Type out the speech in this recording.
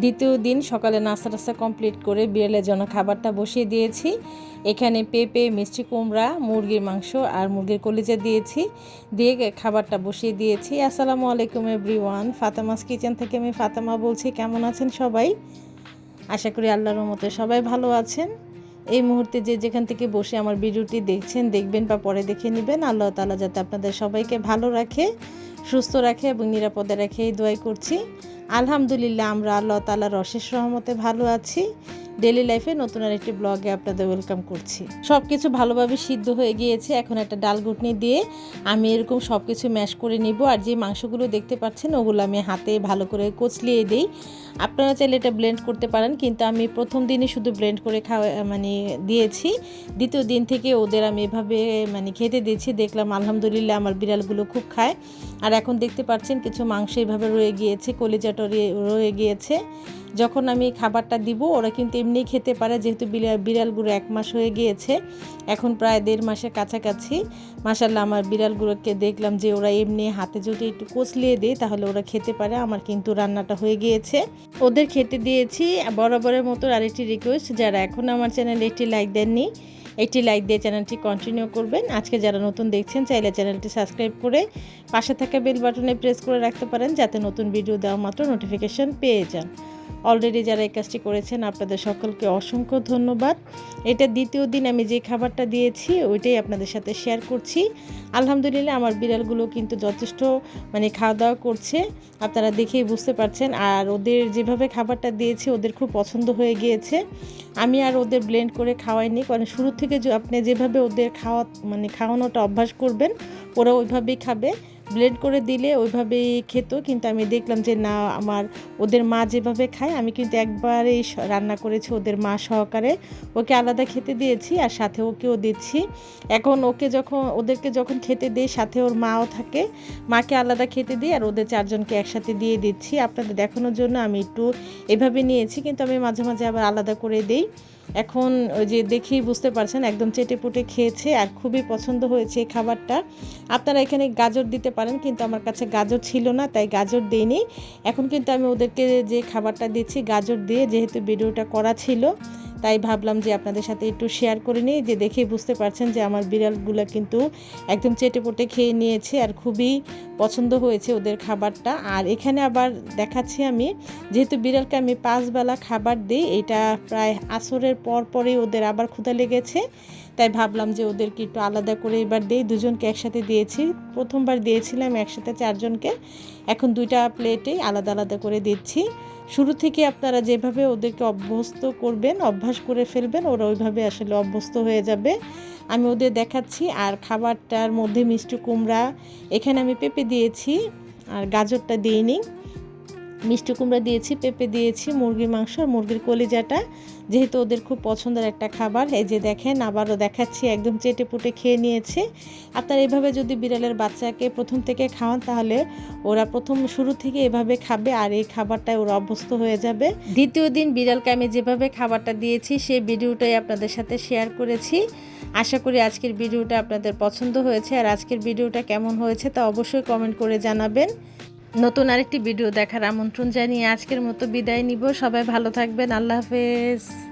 দ্বিতীয় দিন সকালে নাস্তা টাস্তা কমপ্লিট করে বিড়ালের জন্য খাবারটা বসিয়ে দিয়েছি। এখানে পেঁপে, মিষ্টি কুমড়া, মুরগির মাংস আর মুরগির কলিজা দিয়েছি। দিয়ে খাবারটা বসিয়ে দিয়েছি। আসসালামু আলাইকুম এভরিওয়ান। ফাতেমাস কিচেন থেকে আমি ফাতেমা বলছি। কেমন আছেন সবাই? আশা করি আল্লাহর মতে সবাই ভালো আছেন। এই মুহূর্তে যে যেখান থেকে বসে আমার ভিডিওটি দেখছেন, দেখবেন বা পরে দেখে নেবেন, আল্লাহ তালা যাতে আপনাদের সবাইকে ভালো রাখে। সুস্থ রাখে এবং নিরাপদে রাখে এই দোয়াই করছি। আলহামদুলিল্লাহ, আমরা আল্লাহ তালার অশেষ রহমতে ভালো আছি। ডেলি লাইফে নতুন আর একটি ব্লগে আপনাদের ওয়েলকাম করছি। সব কিছু ভালোভাবে সিদ্ধ হয়ে গিয়েছে। এখন একটা ডাল ঘুটনি দিয়ে আমি এরকম সব কিছু ম্যাশ করে নিব। আর যে মাংসগুলো দেখতে পাচ্ছেন, ওগুলো আমি হাতে ভালো করে কচলিয়ে দিই। আপনারা চাইলে এটা ব্লেন্ড করতে পারেন, কিন্তু আমি প্রথম দিনই শুধু ব্লেন্ড করে খাওয়া মানে দিয়েছি। দ্বিতীয় দিন থেকে ওদের আমি এভাবে মানে খেতে দিয়েছি। দেখলাম আলহামদুলিল্লাহ আমার বিড়ালগুলো খুব খায়। আর এখন দেখতে পাচ্ছেন কিছু মাংস এভাবে রয়ে গিয়েছে কলিজাটা রয়ে গিয়েছে। যখন আমি খাবারটা দিব, ওরা কিন্তু এমনিই খেতে পারে, যেহেতু বিড়াল বিড়ালগুলো এক মাস হয়ে গিয়েছে। এখন প্রায় দেড় মাসের কাছাকাছি। মাসাল্লাহ আমার বিড়ালগুলোকে দেখলাম যে ওরা এমনি হাতে যদি একটু কচলিয়ে দিই তাহলে ওরা খেতে পারে। আমার কিন্তু রান্নাটা হয়ে গিয়েছে। ওদের খেতে দিয়েছি, বরাবরের মতো আরেকটি রিকোয়েস্ট যারা এখন আমার চ্যানেলে একটি লাইক দেননি একটি লাইক দিয়ে চ্যানেলটি কন্টিনিউ করবেন। আজকে যারা নতুন দেখছেন, চাইলে চ্যানেলটি সাবস্ক্রাইব করে পাশে থাকা বেল বাটনে প্রেস করে রাখতে পারেন, যাতে নতুন ভিডিও দেওয়া মাত্র নোটিফিকেশান পেয়ে যান। অলরেডি যারা এই কাজটি করেছেন, আপনাদের সকলকে অসংখ্য ধন্যবাদ। এটা দ্বিতীয় দিন আমি যে খাবারটা দিয়েছি, ওইটাই আপনাদের সাথে শেয়ার করছি। আলহামদুলিল্লাহ আমার বিড়ালগুলো কিন্তু যথেষ্ট মানে খাওয়া দাওয়া করছে। আপনারা দেখেই বুঝতে পারছেন, আর ওদের যেভাবে খাবারটা দিয়েছি, ওদের খুব পছন্দ হয়ে গিয়েছে। আমি আর ওদের ব্লেন্ড করে খাওয়াইনি, কারণ শুরু থেকে আপনি যেভাবে ওদের খাওয়া মানে খাওয়ানোটা অভ্যাস করবেন, ওরা ওইভাবেই খাবে। ব্লেন্ড করে দিলে ওইভাবেই খেত, কিন্তু আমি দেখলাম যে না, আমার ওদের মা যেভাবে খায়, আমি কিন্তু একবারেই রান্না করেছি ওদের মা সহকারে। ওকে আলাদা খেতে দিয়েছি আর সাথে ওকেও দিচ্ছি। এখন ওকে যখন, ওদেরকে যখন খেতে দিই, সাথে ওর মাও থাকে, মাকে আলাদা খেতে দিই আর ওদের চারজনকে একসাথে দিয়ে দিচ্ছি। আপনাদের দেখানোর জন্য আমি একটু এভাবে নিয়েছি, কিন্তু আমি মাঝে মাঝে আবার আলাদা করে দিই। এখন ওই যে দেখেই বুঝতে পারছেন, একদম চেটে পুটে খেয়েছে আর খুবই পছন্দ হয়েছে এই খাবারটা। আপনারা এখানে গাজর দিতে পারেন, কিন্তু আমার কাছে গাজর ছিল না, তাই গাজর দিইনি। এখন কিন্তু আমি ওদেরকে যে খাবারটা দিচ্ছি, গাজর দিয়ে যেহেতু ভিডিওটা করা ছিল তাই ভাবলাম যে আপনাদের সাথে একটু শেয়ার করে নিই, যে দেখেই বুঝতে পারছেন যে আমার বিড়ালগুলো কিন্তু একদম চেটে পোটে খেয়ে নিয়েছে আর খুবই পছন্দ হয়েছে ওদের খাবারটা। আর এখানে আবার দেখাচ্ছি আমি, যেহেতু বিড়ালকে আমি পাঁচবেলা খাবার দিই, এটা প্রায় আসরের পর পরেই ওদের আবার ক্ষুধা লেগেছে। তাই ভাবলাম যে ওদেরকে একটু আলাদা করে এবার দিই, দুজনকে একসাথে দিয়েছি। প্রথমবার দিয়েছিলাম একসাথে চারজনকে, এখন দুইটা প্লেটেই আলাদা আলাদা করে দিচ্ছি। শুরু থেকে আপনারা যেভাবে ওদেরকে অভ্যস্ত করবেন, অভ্যাস করে ফেলবেন, ওরা ওইভাবে আসলে অভ্যস্ত হয়ে যাবে। আমি ওদের দেখাচ্ছি, আর খাবারটার মধ্যে মিষ্টি কুমড়া, এখানে আমি পেঁপে দিয়েছি, আর গাজরটা দিইনি মিষ্টি কুমড়া দিয়েছি, পেঁপে দিয়েছি, মুরগির মাংস আর মুরগির কলিজাটা। যেহেতু ওদের খুব পছন্দের একটা খাবার, এই যে দেখেন, আবারও দেখাচ্ছি, একদম চেটে পুটে খেয়ে নিয়েছে। আপনার এভাবে যদি বিড়ালের বাচ্চাকে প্রথম থেকে খাওয়ান, তাহলে ওরা প্রথম শুরু থেকে এভাবে খাবে আর এই খাবারটায় ওরা অভ্যস্ত হয়ে যাবে। দ্বিতীয় দিন বিড়ালকে আমি যেভাবে খাবারটা দিয়েছি, সেই ভিডিওটাই আপনাদের সাথে শেয়ার করেছি। আশা করি আজকের ভিডিওটা আপনাদের পছন্দ হয়েছে, আর আজকের ভিডিওটা কেমন হয়েছে তা অবশ্যই কমেন্ট করে জানাবেন। নতুন আরেকটি ভিডিও দেখার আমন্ত্রণ জানিয়ে আজকের মতো বিদায় নিব। সবাই ভালো থাকবেন। আল্লাহ হাফেজ।